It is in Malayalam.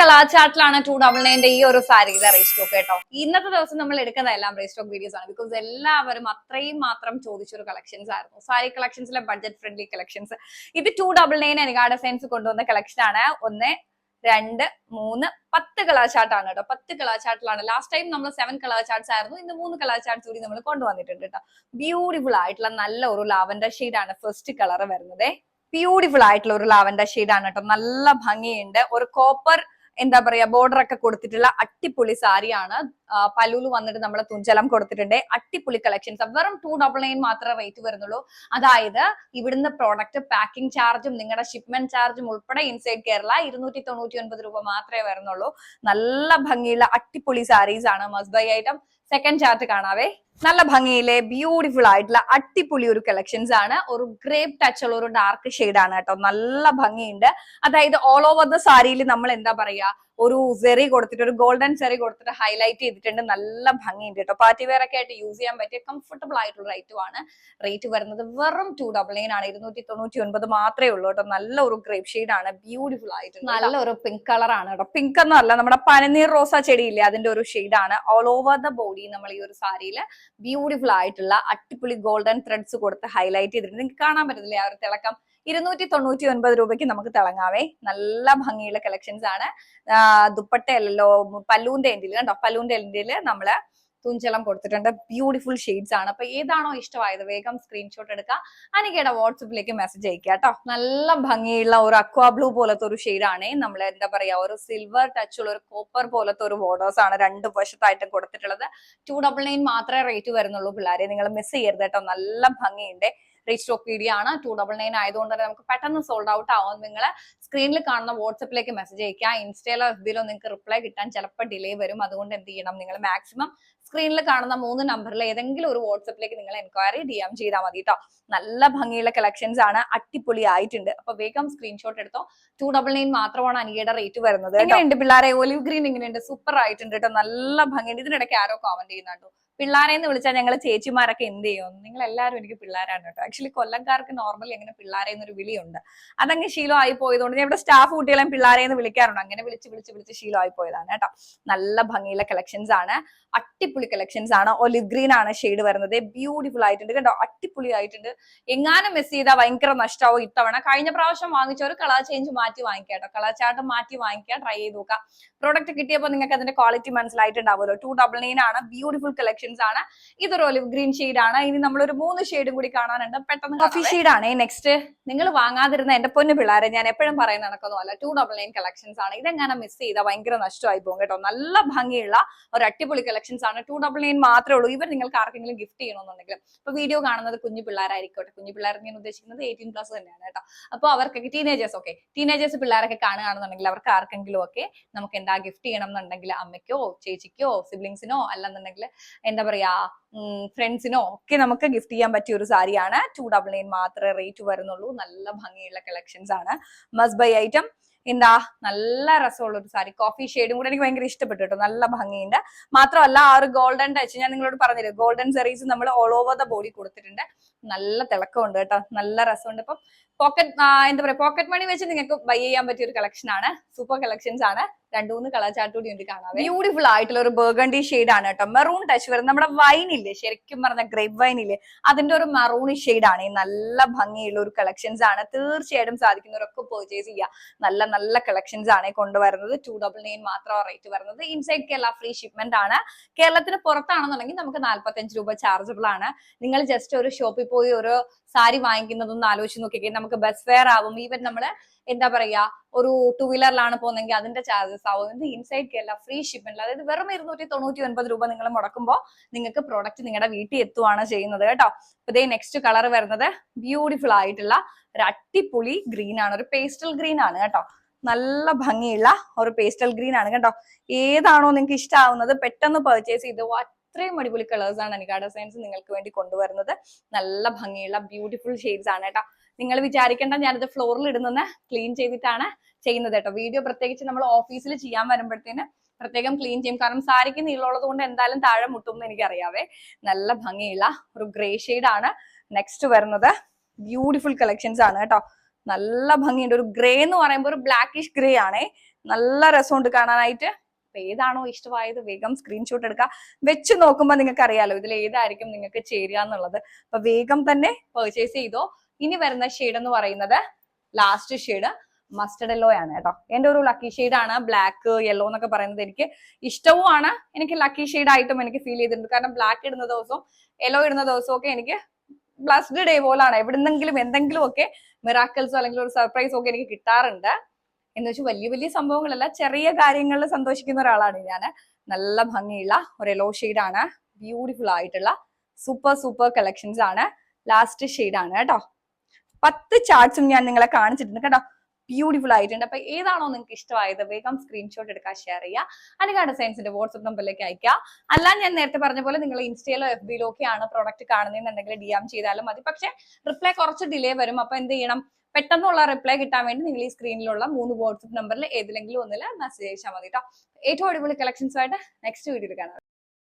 കളർ ചാർട്ടിലാണ് ടു ഡബിൾ നയന്റെ ഈ ഒരു സാരിയുടെ റീസ്റ്റോക്ക് കേട്ടോ. ഇന്നത്തെ ദിവസം നമ്മൾ എടുക്കുന്ന എല്ലാം റീസ്റ്റോക്ക് വീഡിയോസ് ആണ്. ബിക്കോസ് എല്ലാവരും അത്രയും മാത്രം ചോദിച്ചൊരു കളക്ഷൻസ് ആയിരുന്നു. സാരി കളക്ഷൻസിലെ ബഡ്ജറ്റ് ഫ്രണ്ട്ലി കളക്ഷൻസ് ഇത് ടു ഡബിൾ നയൻ എനിക്കാട് സയൻസ് കൊണ്ടുവന്ന കളക്ഷൻ ആണ്. ഒന്ന് രണ്ട് മൂന്ന് പത്ത് കളാചാർട്ടാണ് കേട്ടോ. പത്ത് കളാചാർട്ടിലാണ് ലാസ്റ്റ് ടൈം നമ്മൾ സെവൻ കളാചാർട്സ് ആയിരുന്നു. ഇന്ന് മൂന്ന് കളാചാർട്സ് കൂടി നമ്മൾ കൊണ്ടുവന്നിട്ടുണ്ട് കേട്ടോ. ബ്യൂട്ടിഫുൾ ആയിട്ടുള്ള നല്ല ഒരു ലാവൻഡർ ആണ് ഫസ്റ്റ് കളർ വരുന്നത്. ബ്യൂട്ടിഫുൾ ആയിട്ടുള്ള ഒരു ലാവൻഡർ ആണ് കേട്ടോ. നല്ല ഭംഗിയുണ്ട്. ഒരു കോപ്പർ എന്താ പറയാ ബോർഡർ ഒക്കെ കൊടുത്തിട്ടുള്ള അട്ടിപ്പൊളി സാരിയാണ് പലൂൽ വന്നിട്ട് നമ്മളെ തുഞ്ചലം കൊടുത്തിട്ടുണ്ട്. അട്ടിപ്പൊളി കളക്ഷൻസ് വെറും ടു ഡബിൾ നയൻ മാത്രമേ റേറ്റ് വരുന്നുള്ളൂ. അതായത് ഇവിടുന്ന് പ്രോഡക്റ്റ് പാക്കിംഗ് ചാർജും നിങ്ങളുടെ ഷിപ്മെന്റ് ചാർജും ഉൾപ്പെടെ ഇൻസൈഡ് കേരള ഇരുന്നൂറ്റി തൊണ്ണൂറ്റി ഒൻപത് രൂപ മാത്രമേ വരുന്നുള്ളൂ. നല്ല ഭംഗിയുള്ള അട്ടിപ്പൊളി സാരീസ് ആണ് മസ്ബൈ ഐറ്റം സെക്കൻഡ് ചാർട്ട് കാണാവേ. നല്ല ഭംഗിയിലെ ബ്യൂട്ടിഫുൾ ആയിട്ടുള്ള അടിപൊളി ഒരു കളക്ഷൻസ് ആണ്. ഒരു ഗ്രേപ്പ് ടച്ച് ഉള്ള ഒരു ഡാർക്ക് ഷെയ്ഡ് ആണ് കേട്ടോ. നല്ല ഭംഗിയുണ്ട്. അതായത് ഓൾ ഓവർ ദ സാരിയിൽ നമ്മൾ എന്താ പറയാ ഒരു സെറി കൊടുത്തിട്ട് ഒരു ഗോൾഡൻ സെറി കൊടുത്തിട്ട് ഹൈലൈറ്റ് ചെയ്തിട്ടുണ്ട്. നല്ല ഭംഗിയുണ്ട് കേട്ടോ. പാർട്ടി വെയർ ഒക്കെ ആയിട്ട് യൂസ് ചെയ്യാൻ പറ്റിയ കംഫർട്ടബിൾ ആയിട്ടുള്ള റേറ്റും ആണ്. റേറ്റ് വരുന്നത് വെറും ടു ഡബിൾ നയൻ ആണ്. ഇരുന്നൂറ്റി തൊണ്ണൂറ്റി ഒൻപത് മാത്രമേ ഉള്ളൂ കേട്ടോ. നല്ല ഒരു ഗ്രേപ്പ് ഷെയ്ഡ് ആണ്. ബ്യൂട്ടിഫുൾ ആയിട്ട് നല്ല ഒരു പിങ്ക് കളർ ആണ് കേട്ടോ. പിങ്ക് എന്നല്ല നമ്മുടെ പനനീർ റോസ ചെടിയില്ലേ അതിന്റെ ഒരു ഷെയ്ഡ് ആണ്. ഓൾ ഓവർ ദ ബോഡി നമ്മൾ ഈ ഒരു സാരിയിൽ ബ്യൂട്ടിഫുൾ ആയിട്ടുള്ള അട്ടിപ്പൊളി ഗോൾഡൻ ത്രെഡ്സ് കൊടുത്ത് ഹൈലൈറ്റ് ചെയ്തിട്ടുണ്ട്. നിങ്ങൾക്ക് കാണാൻ പറ്റുന്നില്ലേ ആ ഒരു തിളക്കം? ഇരുന്നൂറ്റി തൊണ്ണൂറ്റി ഒൻപത് രൂപയ്ക്ക് നമുക്ക് തിളങ്ങാവേ. നല്ല ഭംഗിയുള്ള കളക്ഷൻസ് ആണ്. ദുപ്പട്ടയല്ലോ പല്ലൂന്റെ എൻഡിൽ കണ്ടോ? പല്ലൂന്റെ എൻഡിൽ നമ്മൾ തുഞ്ചലം കൊടുത്തിട്ടുണ്ട്. ബ്യൂട്ടിഫുൾ ഷെയ്ഡ്സ് ആണ്. അപ്പൊ ഏതാണോ ഇഷ്ടമായത് വേഗം സ്ക്രീൻഷോട്ട് എടുക്കുക അനികയുടെ വാട്സപ്പിലേക്ക് മെസ്സേജ് അയക്കുക കേട്ടോ നല്ല ഭംഗിയുള്ള ഒരു അക്വാ ബ്ലൂ പോലത്തെ ഒരു ഷെയ്ഡാണ് നമ്മൾ എന്താ പറയാ ഒരു സിൽവർ ടച്ച് ഉള്ള ഒരു കോപ്പർ പോലത്തെ ഒരു ബോർഡേഴ്സ് ആണ് രണ്ട് വശത്തായിട്ട് കൊടുത്തിട്ടുള്ളത്. ടു ഡബിൾ നയൻ മാത്രമേ റേറ്റ് വരുന്നുള്ളൂ പിള്ളേരെ. നിങ്ങൾ മിസ് ചെയ്യരുത് കേട്ടോ നല്ല ഭംഗിയുണ്ട്. റീച്ച് സ്റ്റോക്ക് വീഡിയോ ആണ്. ടു ഡബിൾ നയൻ ആയതുകൊണ്ട് തന്നെ നമുക്ക് പെട്ടെന്ന് സോൾഡ് ഔട്ട് ആവും. നിങ്ങൾ സ്ക്രീനിൽ കാണുന്ന വാട്സപ്പിലേക്ക് മെസ്സേജ് അയക്കുക ഇൻസ്റ്റയിലോ എഫ്ബിയിലോ നിങ്ങൾക്ക് റിപ്ലൈ കിട്ടാൻ ചിലപ്പോൾ ഡിലേ വരും. അതുകൊണ്ട് എന്ത് ചെയ്യണം? നിങ്ങൾ മാക്സിമം സ്ക്രീനിൽ കാണുന്ന മൂന്ന് നമ്പറിൽ ഏതെങ്കിലും ഒരു വാട്സപ്പിലേക്ക് നിങ്ങൾ എൻക്വയറി ഡി എം ചെയ്താൽ മതി കേട്ടോ നല്ല ഭംഗിയുള്ള കളക്ഷൻസ് ആണ്. അടിപൊളി ആയിട്ടുണ്ട് അപ്പൊ വേഗം സ്ക്രീൻഷോട്ട് എടുത്തോ. ടു ഡബിൾ നയൻ മാത്രമാണ് അനിയുടെ റേറ്റ് വരുന്നത് എങ്ങനെയുണ്ട് പിള്ളേരെ. ഒലിവ് ഗ്രീൻ ഇങ്ങനെയുണ്ട്. സൂപ്പർ ആയിട്ടുണ്ട് കേട്ടോ നല്ല ഭംഗിയുണ്ട്. ഇതിനിടയ്ക്ക് ആരോ കോമന്റ് ചെയ്യുന്നുണ്ടോ പിള്ളേരെ എന്ന് വിളിച്ചാൽ ഞങ്ങൾ ചേച്ചിമാരൊക്കെ എന്ത് ചെയ്യും? നിങ്ങൾ എല്ലാവരും എനിക്ക് പിള്ളേരാണ് കേട്ടോ. ആക്ച്വലി കൊല്ലംകാർക്ക് നോർമലി അങ്ങനെ പിള്ളേരെ എന്നൊരു വിളിയുണ്ട്. അതങ്ങ് ശീലമായി പോയതുകൊണ്ട് ഞാൻ ഇവിടെ സ്റ്റാഫ് കുട്ടികളെ പിള്ളേരെ എന്ന് വിളിക്കാറുണ്ട്. അങ്ങനെ വിളിച്ച് വിളിച്ച് വിളിച്ച് ശീലമായി പോയതാണ് കേട്ടോ. നല്ല ഭംഗിയുള്ള കളക്ഷൻസ് ആണ്. അട്ടിപ്പൊളി കളക്ഷൻസ് ആണ്. ഒലിവ് ഗ്രീൻ ആണ് ഷെയ്ഡ് വരുന്നത്. ബ്യൂട്ടിഫുൾ ആയിട്ടുണ്ട്. കേട്ടോ അട്ടിപ്പൊളി ആയിട്ടുണ്ട്. എങ്ങാനും മിസ് ചെയ്താൽ ഭയങ്കര നഷ്ടമാവും ഇത്തവണ. കഴിഞ്ഞ പ്രാവശ്യം വാങ്ങിച്ച ഒരു കളർ ചേഞ്ച് മാറ്റി വാങ്ങിക്കാം കേട്ടോ. കളർ ചാർട്ട് മാറ്റി വാങ്ങിക്കാം. ട്രൈ ചെയ്ത് നോക്കാം. പ്രോഡക്റ്റ് കിട്ടിയപ്പോൾ നിങ്ങൾക്ക് അതിന്റെ ക്വാളിറ്റി മനസ്സിലായിട്ടുണ്ടാവുമല്ലോ. ടു ഡബിൾ നയൻ ആണ്. ബ്യൂട്ടിഫുൾ കളക്ഷൻസ് ആണ്. ഇതൊരു ഒലിവ് ഗ്രീൻ ഷെയ്ഡ് ആണ്. ഇനി നമ്മൾ ഒരു മൂന്ന് ഷെയ്ഡും കൂടി കാണാനുണ്ട്. പെട്ടെന്ന് കോഫി ഷെയ്ഡ് ആണ്. നെക്സ്റ്റ് നിങ്ങൾ വാങ്ങാതിരുന്ന എന്റെ പൊന്നു പിള്ളേരെ ഞാൻ എപ്പോഴും പറയുന്ന നടക്കുന്നതല്ല ടു ഡബിൾ നയൻ കളക്ഷൻസ് ആണ്. ഇതെങ്ങനെ മിസ് ചെയ്താൽ ഭയങ്കര നഷ്ടമായി പോകും കേട്ടോ. നല്ല ഭംഗിയുള്ള ഒരു അടിപൊളി കളക്ഷൻസ് ആണ്. ടു ഡബിൾ നയൻ മാത്രമേ ഉള്ളൂ. ഇവർ നിങ്ങൾക്ക് ആർക്കെങ്കിലും ഗിഫ്റ്റ് ചെയ്യണമെന്നുണ്ടെങ്കിൽ. ഇപ്പൊ വീഡിയോ കാണുന്നത് കുഞ്ഞു പിള്ളേരായിരിക്കോട്ടെ. കുഞ്ഞു പിള്ളേർ ഞാൻ ഉദ്ദേശിക്കുന്നത് എയ്റ്റീൻ പ്ലസ് തന്നെയാണ് കേട്ടോ. അപ്പോൾ അവർക്കൊക്കെ ടീനേജേഴ്സ് ഒക്കെ ടീനേജേഴ്സ് പിള്ളേരൊക്കെ കാണുകയാണെന്നുണ്ടെങ്കിൽ അവർക്ക് ആർക്കെങ്കിലും ഒക്കെ നമുക്ക് എന്താ ഗിഫ്റ്റ് ചെയ്യണം എന്നുണ്ടെങ്കിൽ അമ്മയ്ക്കോ ചേച്ചിക്കോ സിബ്ലിങ്സിനോ അല്ലെന്നുണ്ടെങ്കിൽ എന്താ പറയാ ഫ്രണ്ട്സിനോ ഒക്കെ നമുക്ക് ഗിഫ്റ്റ് ചെയ്യാൻ പറ്റിയ ഒരു സാരിയാണ്. ടു ഡബിൾ നയൻ മാത്രമേ റേറ്റ് വരുന്നുള്ളൂ. നല്ല ഭംഗിയുള്ള കളക്ഷൻസ് ആണ്. മസ് ബൈ ഐറ്റം എന്താ നല്ല രസമുള്ള ഒരു സാരി. കോഫി ഷെയ്ഡും കൂടെ എനിക്ക് ഭയങ്കര ഇഷ്ടപ്പെട്ടു കേട്ടോ നല്ല ഭംഗിയുണ്ട്. മാത്രമല്ല ആ ഒരു ഗോൾഡൻ ടച്ച് ഞാൻ നിങ്ങളോട് പറഞ്ഞില്ലേ ഗോൾഡൻ സെറീസ് നമ്മൾ ഓൾ ഓവർ ദ ബോഡി കൊടുത്തിട്ടുണ്ട്. നല്ല തിളക്കമുണ്ട് കേട്ടോ. നല്ല രസമുണ്ട്. ഇപ്പം പോക്കറ്റ് എന്താ പറയാ പോക്കറ്റ് മണി വെച്ച് നിങ്ങൾക്ക് ബൈ ചെയ്യാൻ പറ്റിയ ഒരു കളക്ഷൻ ആണ്. സൂപ്പർ കളക്ഷൻസ് ആണ്. രണ്ടു മൂന്ന് കളർ ചാർട്ട് കൂടി ഉണ്ട് കാണാം ബ്യൂട്ടിഫുൾ ആയിട്ടുള്ള ഒരു ബർഗണ്ടി ഷെയ്ഡ് ആണ് കേട്ടോ. മെറൂൺ ടച്ച് വരുന്നത്. നമ്മുടെ വൈൻ ഇല്ലേ? ശരിക്കും പറഞ്ഞ ഗ്രേപ്പ് വൈൻ ഇല്ലേ? അതിന്റെ ഒരു മെറൂണി ഷെയ്ഡ് ആണ്. ഈ നല്ല ഭംഗിയുള്ള ഒരു കളക്ഷൻസ് ആണ്. തീർച്ചയായിട്ടും സാധിക്കുന്നവരൊക്കെ പെർച്ചേസ് ചെയ്യുക. നല്ല നല്ല കളക്ഷൻസ് ആണ് കൊണ്ടുവരുന്നത്. ടു ഡബിൾ നയൻ മാത്രമാണ് റേറ്റ് വരുന്നത്. ഇൻസൈഡ് കേരള ഫ്രീ ഷിപ്മെന്റ് ആണ്. കേരളത്തിന് പുറത്താണെന്നുണ്ടെങ്കിൽ നമുക്ക് നാല്പത്തഞ്ച് രൂപ ചാർജബിൾ ആണ്. നിങ്ങൾ ജസ്റ്റ് ഒരു ഷോപ്പിൽ പോയി ഒരു സാരി വാങ്ങിക്കുന്നതൊന്ന് ആലോചിച്ച് നോക്കിക്കേ. നമുക്ക് ബസ് ഫെയർ ആവും. ഈവൻ നമ്മൾ എന്താ പറയാ ഒരു ടു വീലറിലാണ് പോകുന്നതെങ്കിൽ അതിന്റെ ചാർജസ് ആവും. ഇൻസൈഡ് കേരള ഫ്രീ ഷിപ്പിംഗ് അതായത് വെറും ഇരുന്നൂറ്റി തൊണ്ണൂറ്റി ഒൻപത് രൂപ നിങ്ങൾ മുടക്കുമ്പോൾ നിങ്ങൾക്ക് പ്രോഡക്റ്റ് നിങ്ങളുടെ വീട്ടിൽ എത്തുവാണ് ചെയ്യുന്നത് കേട്ടോ. അപ്പൊ ഇതേ നെക്സ്റ്റ് കളർ വരുന്നത് ബ്യൂട്ടിഫുൾ ആയിട്ടുള്ള ഒരു അട്ടിപ്പൊളി ഗ്രീൻ ആണ്. ഒരു പേസ്റ്റൽ ഗ്രീൻ ആണ് കേട്ടോ. നല്ല ഭംഗിയുള്ള ഒരു പേസ്റ്റൽ ഗ്രീൻ ആണ് കേട്ടോ. ഏതാണോ നിങ്ങൾക്ക് ഇഷ്ടമാവുന്നത് പെട്ടെന്ന് പർച്ചേസ് ചെയ്ത് അത്രയും അടിപൊളി കളേഴ്സ് ആണ് അനികാഡ സയൻസ് നിങ്ങൾക്ക് വേണ്ടി കൊണ്ടുവരുന്നത്. നല്ല ഭംഗിയുള്ള ബ്യൂട്ടിഫുൾ ഷെയ്ഡ്സ് ആണ് കേട്ടോ. നിങ്ങൾ വിചാരിക്കേണ്ട ഞാനിത് ഫ്ലോറിൽ ഇടുന്നത് ക്ലീൻ ചെയ്തിട്ടാണ് ചെയ്യുന്നത് കേട്ടോ. വീഡിയോ പ്രത്യേകിച്ച് നമ്മൾ ഓഫീസിൽ ചെയ്യാൻ വരുമ്പോഴത്തേന് പ്രത്യേകം ക്ലീൻ ചെയ്യും. കാരണം സാരിക്ക് നീളമുള്ളത് കൊണ്ട് എന്തായാലും താഴെ മുട്ടും എന്ന് എനിക്കറിയാവേ. നല്ല ഭംഗിയുള്ള ഒരു ഗ്രേ ആണ് നെക്സ്റ്റ് വരുന്നത്. ബ്യൂട്ടിഫുൾ കളക്ഷൻസ് ആണ് കേട്ടോ. നല്ല ഭംഗിയുണ്ട്. ഒരു ഗ്രേ എന്ന് പറയുമ്പോൾ ഒരു ബ്ലാക്കിഷ് ഗ്രേ ആണേ. നല്ല രസമുണ്ട് കാണാനായിട്ട്. അപ്പൊ ഏതാണോ ഇഷ്ടമായത് വേഗം സ്ക്രീൻഷോട്ട് എടുക്കുക. വെച്ച് നോക്കുമ്പോൾ നിങ്ങൾക്ക് അറിയാലോ ഇതിൽ ഏതായിരിക്കും നിങ്ങൾക്ക് ചേരുക എന്നുള്ളത്. അപ്പൊ വേഗം തന്നെ പെർച്ചേസ് ചെയ്തോ ഇനി വരുന്ന ഷെയ്ഡ് എന്ന് പറയുന്നത് ലാസ്റ്റ് ഷെയ്ഡ് മസ്റ്റർഡ് യെല്ലോ ആണ് കേട്ടോ. എന്റെ ഒരു ലക്കി ഷെയ്ഡ് ആണ്. ബ്ലാക്ക് യെല്ലോ എന്നൊക്കെ പറയുന്നത് എനിക്ക് ഇഷ്ടവുമാണ്. എനിക്ക് ലക്കി ഷെയ്ഡ് ആയിട്ടും എനിക്ക് ഫീൽ ചെയ്തിട്ടുണ്ട്. കാരണം ബ്ലാക്ക് ഇടുന്ന ദിവസവും യെല്ലോ ഇടുന്ന ദിവസവും ഒക്കെ എനിക്ക് ബ്ലസ്ഡ് ഡേ പോലാണ്. എവിടുന്നെങ്കിലും എന്തെങ്കിലും ഒക്കെ മിറാക്കിൾസോ അല്ലെങ്കിൽ ഒരു സർപ്രൈസോ ഒക്കെ എനിക്ക് കിട്ടാറുണ്ട്. എന്ന് വെച്ചാൽ വലിയ വലിയ സംഭവങ്ങളല്ല ചെറിയ കാര്യങ്ങളിൽ സന്തോഷിക്കുന്ന ഒരാളാണ് ഞാൻ നല്ല ഭംഗിയുള്ള ഒരു യെല്ലോ ഷെയ്ഡ് ആണ്. ബ്യൂട്ടിഫുൾ ആയിട്ടുള്ള സൂപ്പർ സൂപ്പർ കളക്ഷൻസ് ആണ്. ലാസ്റ്റ് ഷെയ്ഡ് ആണ് കേട്ടോ. പത്ത് ചാർട്ട്സും ഞാൻ നിങ്ങളെ കാണിച്ചിട്ടുണ്ട് കേട്ടോ. ബ്യൂട്ടിഫുൾ ആയിട്ടുണ്ട്. അപ്പൊ ഏതാണോ നിങ്ങൾക്ക് ഇഷ്ടമായത് വേഗം സ്ക്രീൻഷോട്ട് എടുക്കാൻ ഷെയർ ചെയ്യുക. അനുകാട് സയൻസിന്റെ വാട്സ്ആപ്പ് നമ്പറിലേക്ക് അയക്കുക അല്ല ഞാൻ നേരത്തെ പറഞ്ഞ പോലെ നിങ്ങൾ ഇൻസ്റ്റയിലോ എഫ് ബിയിലോ ഒക്കെയാണ് പ്രോഡക്റ്റ് കാണുന്നതെന്നുണ്ടെങ്കിൽ ഡി എം ചെയ്താലും മതി. പക്ഷെ റിപ്ലൈ കുറച്ച് ഡിലേ വരും. അപ്പൊ എന്ത് ചെയ്യണം? പെട്ടെന്നുള്ള റിപ്ലൈ കിട്ടാൻ വേണ്ടി നിങ്ങൾ ഈ സ്ക്രീനിലുള്ള മൂന്ന് വാട്സ്ആപ്പ് നമ്പറിൽ ഏതിലെങ്കിലും ഒന്നിൽ മെസ്സേജ് അയച്ചാൽ മതി കേട്ടോ. ഏറ്റവും അടിപൊളി കളക്ഷൻസ് ആയിട്ട് നെക്സ്റ്റ് വീഡിയോയിൽ കാണാം.